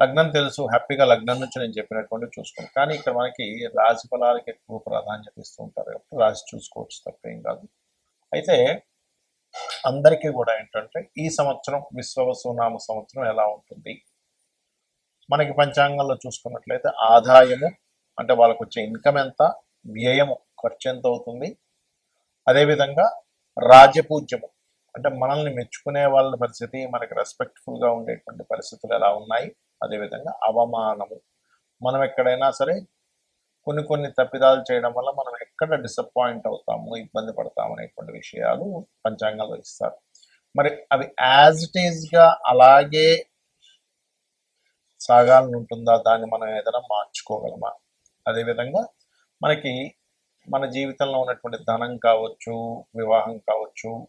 లగ్నం తెలుసు హ్యాపీగా లగ్నం నుంచి నేను చెప్పినటువంటి చూసుకోండి కానీ ఇక్కడ మనకి రాశి ఫలాలకి ఎక్కువ ప్రాధాన్యత ఇస్తూ ఉంటారు కాబట్టి రాశి చూసుకోవచ్చు తప్పేం కాదు. అయితే అందరికీ కూడా ఏంటంటే ఈ సంవత్సరం విశ్వవసునామ సంవత్సరం ఎలా ఉంటుంది? మనకి పంచాంగంలో చూసుకున్నట్లయితే ఆదాయము అంటే వాళ్ళకు వచ్చే ఇన్కమ్ ఎంత? వ్యయము ఖర్చు ఎంత అవుతుంది? అదేవిధంగా రాజపూజ్యము అంటే మనల్ని మెచ్చుకునే వాళ్ళ పరిస్థితి మనకి రెస్పెక్ట్ఫుల్గా ఉండేటువంటి పరిస్థితులు ఎలా ఉన్నాయి? అదేవిధంగా అవమానము. మనం ఎక్కడైనా సరే కొన్ని కొన్ని తప్పిదాలు చేయడం వల్ల మనం ఎక్కడ డిసప్పాయింట్ అవుతాము ఇబ్బంది పడతాము అనేటువంటి విషయాలు పంచాంగంలో ఇస్తారు. మరి అవి యాజ్ ఇట్ ఈస్గా అలాగే సాగాలని ఉంటుందా? దాన్ని మనం ఏదైనా మార్చుకోగలమా? అదేవిధంగా మనకి మన జీవితంలో ఉన్నటువంటి ధనం కావచ్చు వివాహం కావచ్చు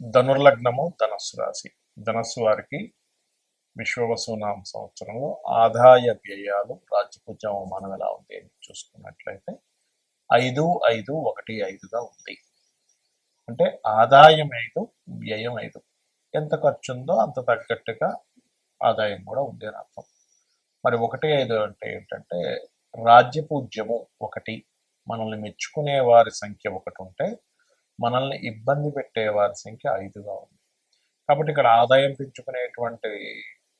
ధనుర్లగ్నము ధనస్సు రాశి. ధనస్సు వారికి విశ్వవసునామ సంవత్సరంలో ఆదాయ వ్యయాలు రాజ్యపూజ్య అవమానం ఎలా ఉంది అని చూసుకున్నట్లయితే ఐదు ఐదు ఒకటి ఐదుగా ఉంది అంటే ఆదాయం ఐదు వ్యయం ఐదు. ఎంత ఖర్చు ఉందో అంత తగ్గట్టుగా ఆదాయం కూడా ఉంది అని అర్థం. మరి ఒకటి ఐదు అంటే ఏంటంటే రాజ్యపూజ్యము ఒకటి. మనల్ని మెచ్చుకునే వారి సంఖ్య ఒకటి ఉంటే మనల్ని ఇబ్బంది పెట్టే వారి సంఖ్య ఐదుగా ఉంది. కాబట్టి ఇక్కడ ఆదాయం పెంచుకునేటువంటి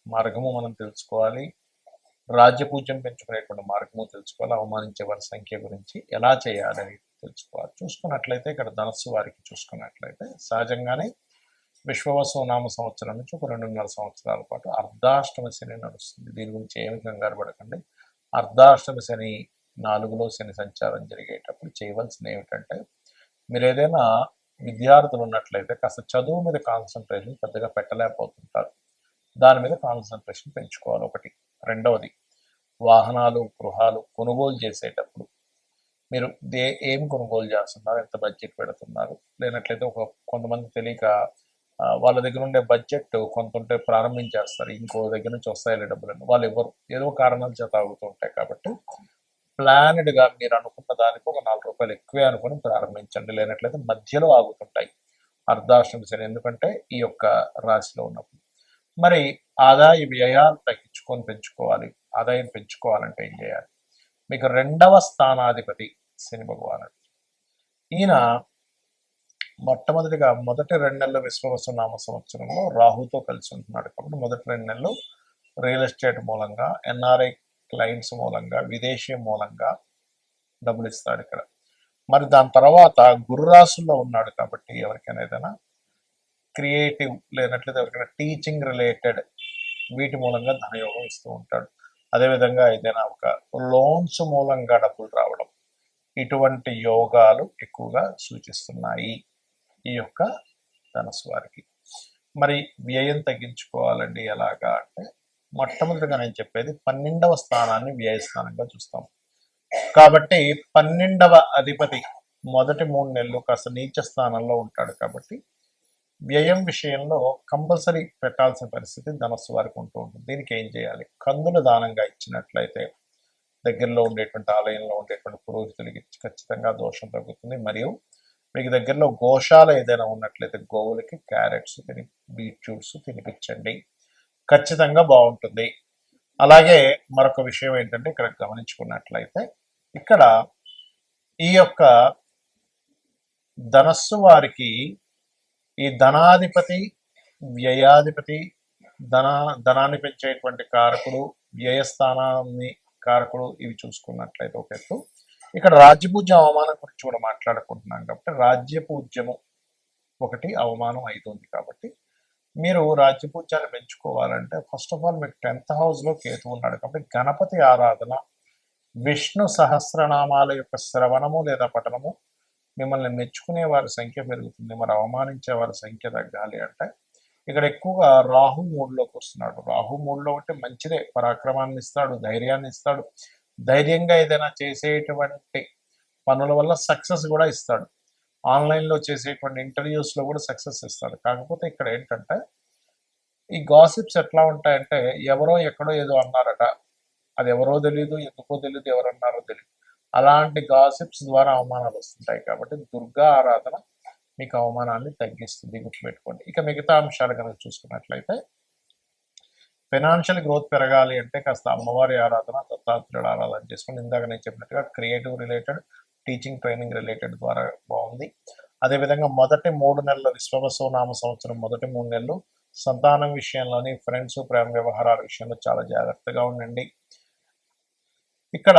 మార్గము మనం తెలుసుకోవాలి. రాజ్యపూజ్యం పెంచుకునేటువంటి మార్గము తెలుసుకోవాలి. అవమానించే వారి సంఖ్య గురించి ఎలా చేయాలని తెలుసుకోవాలి. చూసుకున్నట్లయితే ఇక్కడ ధనస్సు వారికి చూసుకున్నట్లయితే సహజంగానే విశ్వవసు నామ సంవత్సరం నుంచి ఒక రెండున్నర సంవత్సరాల పాటు అర్ధాష్టమ శని నడుస్తుంది. దీని గురించి ఏమి కంగారు పడకండి. అర్ధాష్టమ శని నాలుగులో శని సంచారం జరిగేటప్పుడు చేయవలసింది ఏమిటంటే మీరు ఏదైనా విద్యార్థులు ఉన్నట్లయితే కాస్త చదువు మీద కాన్సన్ట్రేషన్ పెద్దగా పెట్టలేకపోతుంటారు. దాని మీద కాన్సన్ట్రేషన్ పెంచుకోవాలి ఒకటి. రెండవది వాహనాలు గృహాలు కొనుగోలు చేసేటప్పుడు మీరు దే ఏం కొనుగోలు చేస్తున్నారు? ఎంత బడ్జెట్ పెడుతున్నారు? లేనట్లయితే ఒక కొంతమంది తెలియక వాళ్ళ దగ్గర ఉండే బడ్జెట్ కొంత ఉంటే ప్రారంభించేస్తారు. ఇంకో దగ్గర నుంచి వస్తాయి డబ్బులను వాళ్ళు ఎవరు ఏదో కారణాల చేత అవుతూ ఉంటాయి కాబట్టి ప్లానెడ్గా మీరు అనుకున్న దానికి ఒక నాలుగు రూపాయలు ఎక్కువే అనుకుని ప్రారంభించండి. లేనట్లయితే మధ్యలో ఆగుతుంటాయి అర్ధాష్టమి శని ఎందుకంటే ఈ యొక్క రాశిలో ఉన్నప్పుడు. మరి ఆదాయ వ్యయాలు తగ్గించుకొని పెంచుకోవాలి. ఆదాయం పెంచుకోవాలంటే ఏం చేయాలి? మీకు రెండవ స్థానాధిపతి శని భగవానుడు. ఈయన మొట్టమొదటిగా మొదటి రెండు నెలలు విశ్వవసనామ సంవత్సరంలో రాహుతో కలిసి ఉంటున్నాడు. కాబట్టి మొదటి రెండు నెలలు రియల్ ఎస్టేట్ మూలంగా ఎన్ఆర్ఐ క్లయింట్స్ మూలంగా విదేశీ మూలంగా డబ్బులు ఇస్తాడు ఇక్కడ. మరి దాని తర్వాత గురురాసుల్లో ఉన్నాడు కాబట్టి ఎవరికైనా ఏదైనా క్రియేటివ్ లేనట్లయితే ఎవరికైనా టీచింగ్ రిలేటెడ్ వీటి మూలంగా ధనయోగం ఇస్తూ ఉంటాడు. అదేవిధంగా ఏదైనా ఒక లోన్స్ మూలంగా డబ్బులు రావడం ఇటువంటి యోగాలు ఎక్కువగా సూచిస్తున్నాయి ఈ యొక్క ధనస్సు వారికి. మరి వ్యయం తగ్గించుకోవాలండి ఎలాగా అంటే మొట్టమొదటిగా నేను చెప్పేది పన్నెండవ స్థానాన్ని వ్యయస్థానంగా చూస్తాం. కాబట్టి పన్నెండవ అధిపతి మొదటి మూడు నెలలు కాస్త నీచ స్థానంలో ఉంటాడు కాబట్టి వ్యయం విషయంలో కంపల్సరీ పెట్టాల్సిన పరిస్థితి ధనస్సు వారికి ఉంటూ ఉంటుంది. దీనికి ఏం చేయాలి? కందులు దానంగా ఇచ్చినట్లయితే దగ్గరలో ఉండేటువంటి ఆలయంలో ఉండేటువంటి పురోహితులకి ఖచ్చితంగా దోషం తగ్గుతుంది. మరియు మీకు దగ్గరలో గోశాల ఏదైనా ఉన్నట్లయితే గోవులకి క్యారెట్స్ తిని బీట్రూట్స్ తినిపించండి. ఖచ్చితంగా బాగుంటుంది. అలాగే మరొక విషయం ఏంటంటే ఇక్కడ గమనించుకున్నట్లయితే ఇక్కడ ఈ యొక్క ధనస్సు వారికి ఈ ధనాధిపతి వ్యయాధిపతి ధన ధనాన్ని పెంచేటువంటి కారకుడు వ్యయస్థానాన్ని కారకుడు ఇవి చూసుకున్నట్లయితే ఒక ఎత్తు. ఇక్కడ రాజ్యపూజ్య అవమానం గురించి కూడా మాట్లాడుకుంటున్నాం కాబట్టి రాజ్యపూజ్యము ఒకటి అవమానం అవుతుంది కాబట్టి మీరు రాజ్యపూజ్యాన్ని పెంచుకోవాలంటే ఫస్ట్ ఆఫ్ ఆల్ మీకు టెన్త్ హౌస్లో కేతు ఉన్నాడు కాబట్టి గణపతి ఆరాధన విష్ణు సహస్రనామాల యొక్క శ్రవణము లేదా పఠనము మిమ్మల్ని మెచ్చుకునే వారి సంఖ్య పెరుగుతుంది. మరి అవమానించే వారి సంఖ్య తగ్గాలి అంటే ఇక్కడ ఎక్కువగా రాహు మూడ్లోకి వస్తున్నాడు. రాహు మూడ్లో అంటే మంచిదే. పరాక్రమాన్ని ఇస్తాడు ధైర్యాన్ని ఇస్తాడు. ధైర్యంగా ఏదైనా చేసేటువంటి పనుల వల్ల సక్సెస్ కూడా ఇస్తాడు. ఆన్లైన్లో చేసేటువంటి ఇంటర్వ్యూస్లో కూడా సక్సెస్ ఇస్తారు. కాకపోతే ఇక్కడ ఏంటంటే ఈ గాసిప్స్ ఎట్లా ఉంటాయంటే ఎవరో ఎక్కడో ఏదో అన్నారట. అది ఎవరో తెలియదు ఎందుకో తెలియదు ఎవరు అన్నారో తెలియదు అలాంటి గాసిప్స్ ద్వారా అవమానాలు వస్తుంటాయి కాబట్టి దుర్గా ఆరాధన మీకు అవమానాన్ని తగ్గిస్తుంది. గుర్తుపెట్టుకోండి. ఇక మిగతా అంశాలు కనుక చూసుకున్నట్లయితే ఫైనాన్షియల్ గ్రోత్ పెరగాలి అంటే కాస్త అమ్మవారి ఆరాధన దత్తాత్రేయుడు ఆరాధన చేసుకుని ఇందాక నేను చెప్పినట్టుగా creative related teaching training related ద్వారా బాగుంది. అదేవిధంగా మొదటి మూడు నెలల విశ్వవసు నామ సంవత్సరం మొదటి మూడు నెలలు సంతానం విషయంలోని ఫ్రెండ్స్ ప్రేమ వ్యవహారాల విషయంలో చాలా జాగ్రత్తగా ఉండండి. ఇక్కడ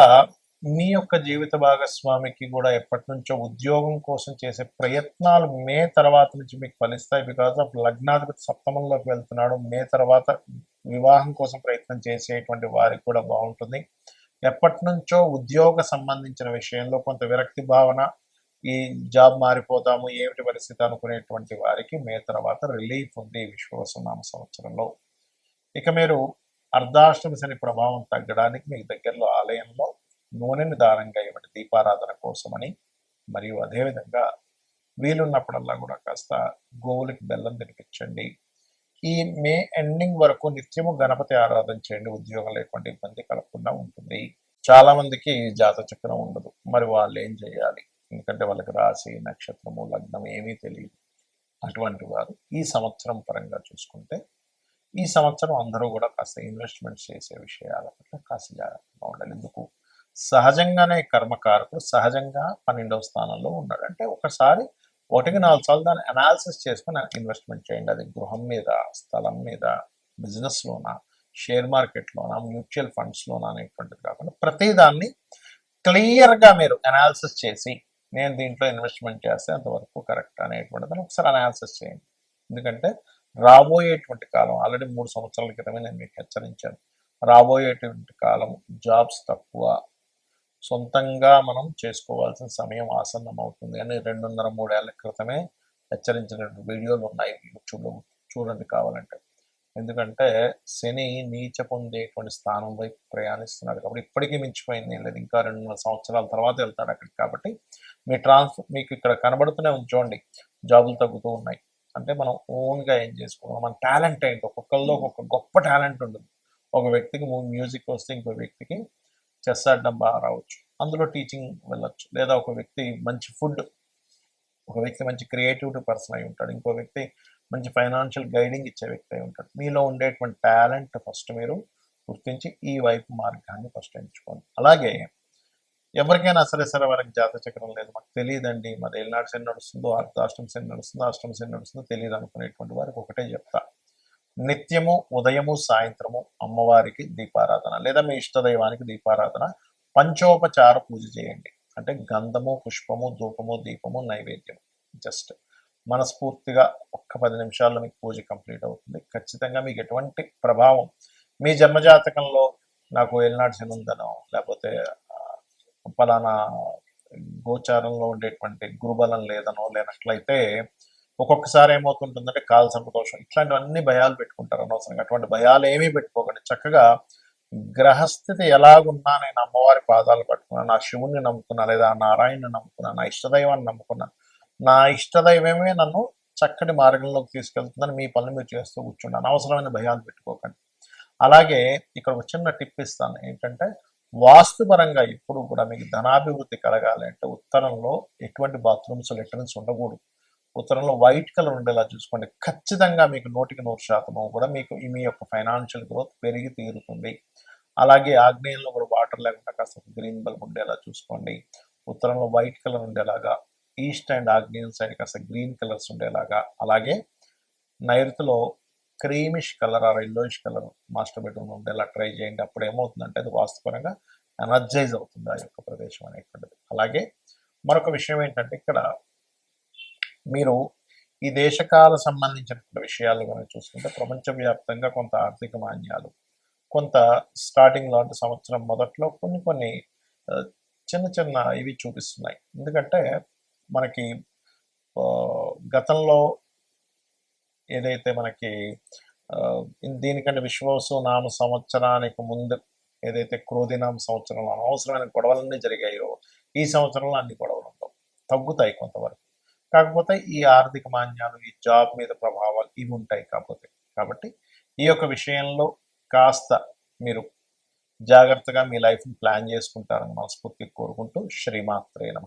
మీ యొక్క జీవిత భాగస్వామికి కూడా ఎప్పటి నుంచో ఉద్యోగం కోసం చేసే ప్రయత్నాలు మే తర్వాత నుంచి మీకు ఫలిస్తాయి. బికాస్ ఆఫ్ లగ్నాధిపతి సప్తమంలోకి వెళ్తున్నాడు మే తర్వాత వివాహం కోసం ప్రయత్నం చేసేటువంటి వారికి కూడా బాగుంటుంది. ఎప్పటి నుంచో ఉద్యోగ సంబంధించిన విషయంలో కొంత విరక్తి భావన ఈ జాబ్ మారిపోతాము ఏమిటి పరిస్థితి అనుకునేటువంటి వారికి మే తర్వాత రిలీఫ్ ఉంది ఈ విశ్వవసనామ సంవత్సరంలో. ఇక మీరు అర్ధాష్టమి శని ప్రభావం తగ్గడానికి మీకు దగ్గరలో ఆలయంలో నూనెని దానంగా ఇవ్వండి దీపారాధన కోసమని. మరియు అదేవిధంగా వీలున్నప్పుడల్లా కూడా కాస్త గోవులకి బెల్లం తినిపించండి. ఈ మే ఎండింగ్ వరకు నిత్యము గణపతి ఆరాధన చేయండి. ఉద్యోగం లేకుండా ఇబ్బంది కలగకుండా ఉంటుంది. చాలా మందికి జాత చక్రం ఉండదు. మరి వాళ్ళు ఏం చేయాలి? ఎందుకంటే వాళ్ళకి రాశి నక్షత్రము లగ్నం ఏమీ తెలియదు. అటువంటి వారు ఈ సంవత్సరం పరంగా చూసుకుంటే ఈ సంవత్సరం అందరూ కూడా కాస్త ఇన్వెస్ట్మెంట్ చేసే విషయాల పట్ల కాస్త జాగ్రత్తగా ఉండాలి. ఎందుకు? సహజంగానే కర్మకారకుడు సహజంగా పన్నెండవ స్థానంలో ఉన్నాడు. అంటే ఒకసారి ఒకటికి నాలుగు సార్లు దాన్ని అనాలిసిస్ చేసుకుని ఇన్వెస్ట్మెంట్ చేయండి. అది గృహం మీద స్థలం మీద బిజినెస్లోనా షేర్ మార్కెట్లోనా మ్యూచువల్ ఫండ్స్లోనా అనేటువంటిది కాకుండా ప్రతి దాన్ని క్లియర్గా మీరు అనాలిసిస్ చేసి నేను దీంట్లో ఇన్వెస్ట్మెంట్ చేస్తే అంతవరకు కరెక్ట్ అనేటువంటిది ఒకసారి అనాలిసిస్ చేయండి. ఎందుకంటే రాబోయేటువంటి కాలం ఆల్రెడీ మూడు సంవత్సరాల క్రితమే నేను మీకు హెచ్చరించాను. రాబోయేటువంటి కాలం జాబ్స్ తక్కువ సొంతంగా మనం చేసుకోవాల్సిన సమయం ఆసన్నం అవుతుంది అని రెండున్నర మూడేళ్ళ క్రితమే హెచ్చరించిన వీడియోలు ఉన్నాయి యూట్యూబ్లో చూడండి కావాలంటే. ఎందుకంటే శని నీచ పొందేటువంటి స్థానం వైపు ప్రయాణిస్తున్నాడు కాబట్టి ఇప్పటికీ మించిపోయింది ఏం లేదు. ఇంకా రెండున్నర సంవత్సరాల తర్వాత వెళ్తాడు అక్కడికి కాబట్టి మీ ట్రాన్స్ఫర్ మీకు ఇక్కడ కనబడుతూనే ఉంచోండి జాబులు తగ్గుతూ ఉన్నాయి. అంటే మనం ఓన్గా ఏం చేసుకోవాలి? మన టాలెంట్ ఏంటి? ఒక్కొక్కరిలో ఒక్కొక్క గొప్ప టాలెంట్ ఉంటుంది. ఒక వ్యక్తికి మ్యూజిక్ వస్తే ఇంకో వ్యక్తికి చెస్ ఆడడం బాగా రావచ్చు. అందులో టీచింగ్ వెళ్ళొచ్చు. లేదా ఒక వ్యక్తి మంచి ఫుడ్ ఒక వ్యక్తి మంచి క్రియేటివిటీ పర్సన్ అయి ఉంటాడు. ఇంకో వ్యక్తి మంచి ఫైనాన్షియల్ గైడింగ్ ఇచ్చే వ్యక్తి అయి ఉంటాడు. మీలో ఉండేటువంటి టాలెంట్ ఫస్ట్ మీరు గుర్తించి ఈ వైపు మార్గాన్ని ఫస్ట్ ఎంచుకోండి. అలాగే ఎవరికైనా సరే సరే వారికి జాత చక్రం లేదు. మాకు తెలియదండి. మరి ఏళ్ళనాడు శని నడుస్తుందో అర్ధాష్టం శని నడుస్తుందో అష్టం శని నడుస్తుందో తెలియదు అనుకునేటువంటి వారికి ఒకటే చెప్తా. నిత్యము ఉదయము సాయంత్రము అమ్మవారికి దీపారాధన లేదా మీ ఇష్టదైవానికి దీపారాధన. పంచోపచార పూజ చేయండి. అంటే గంధము పుష్పము ధూపము దీపము నైవేద్యం జస్ట్ మనస్ఫూర్తిగా ఒక్క పది నిమిషాల్లో మీకు పూజ కంప్లీట్ అవుతుంది. ఖచ్చితంగా మీకు ఎటువంటి ప్రభావం మీ జన్మజాతకంలో నాకు ఏలినాటి శని ఉందనో లేకపోతే పలానా గోచారంలో ఉండేటువంటి గురుబలం లేదనో లేనట్లయితే ఒక్కొక్కసారి ఏమవుతుంటుందంటే కాల సంతోషం. ఇట్లాంటివన్నీ భయాలు పెట్టుకుంటారు అనవసరంగా. అటువంటి భయాలు ఏమీ పెట్టుకోకండి. చక్కగా గ్రహస్థితి ఎలాగున్నా నేను అమ్మవారి పాదాలు పట్టుకున్నా నా శివుణ్ణి నమ్ముకున్నా లేదా ఆ నారాయణని నమ్ముకున్నా నా ఇష్టదైవాన్ని నమ్ముకున్నా నా ఇష్టదైవమే నన్ను చక్కటి మార్గంలోకి తీసుకెళ్తుందని మీ పనులు మీరు చేస్తూ కూర్చుండి అనవసరమైన భయాలు పెట్టుకోకండి. అలాగే ఇక్కడ ఒక చిన్న టిప్ ఇస్తాను. ఏంటంటే వాస్తుపరంగా ఇప్పుడు కూడా మీకు ధనాభివృద్ధి కలగాలి అంటే ఉత్తరంలో ఎటువంటి బాత్రూమ్స్ లెటర్న్స్ ఉండకూడదు. ఉత్తరంలో వైట్ కలర్ ఉండేలా చూసుకోండి. ఖచ్చితంగా మీకు నూటికి నూరు శాతము కూడా మీకు మీ యొక్క ఫైనాన్షియల్ గ్రోత్ పెరిగి తీరుతుంది. అలాగే ఆగ్నేయంలో కూడా వాటర్ లేకుండా కాస్త గ్రీన్ బల్బ్ ఉండేలా చూసుకోండి. ఉత్తరంలో వైట్ కలర్ ఉండేలాగా ఈస్ట్ అండ్ ఆగ్నేయం సైడ్ కాస్త గ్రీన్ కలర్స్ ఉండేలాగా అలాగే నైరుతిలో క్రీమిష్ కలర్ ఆ ఎల్లోయిష్ కలర్ మాస్టర్ బెడ్రూమ్ ఉండేలా ట్రై చేయండి. అప్పుడు ఏమవుతుందంటే అది వాస్తుపరంగా ఎనర్జైజ్ అవుతుంది ఆ యొక్క ప్రదేశం అనేటువంటిది. అలాగే మరొక విషయం ఏంటంటే ఇక్కడ మీరు ఈ దేశకాల సంబంధించిన విషయాలు కనుక చూసుకుంటే ప్రపంచవ్యాప్తంగా కొంత ఆర్థిక మాన్యాలు కొంత స్టార్టింగ్ లాంటి సంవత్సరం మొదట్లో కొన్ని కొన్ని చిన్న చిన్న ఇవి చూపిస్తున్నాయి. ఎందుకంటే మనకి గతంలో ఏదైతే మనకి దీనికంటే విశ్వాసు నామ సంవత్సరానికి ముందు ఏదైతే క్రోధినామ సంవత్సరంలో అనవసరమైన గొడవలన్నీ జరిగాయో ఈ సంవత్సరంలో అన్ని గొడవలు ఉండవు. తగ్గుతాయి కొంతవరకు. కాకపోతే ఈ ఆర్థిక మాన్యాలు ఈ జాబ్ మీద ప్రభావాలు ఇవి ఉంటాయి కాకపోతే. కాబట్టి ఈ యొక్క విషయంలో కాస్త మీరు జాగ్రత్తగా మీ లైఫ్ని ప్లాన్ చేసుకుంటారని మనస్ఫూర్తిగా కోరుకుంటూ శ్రీమాత్రే నమ.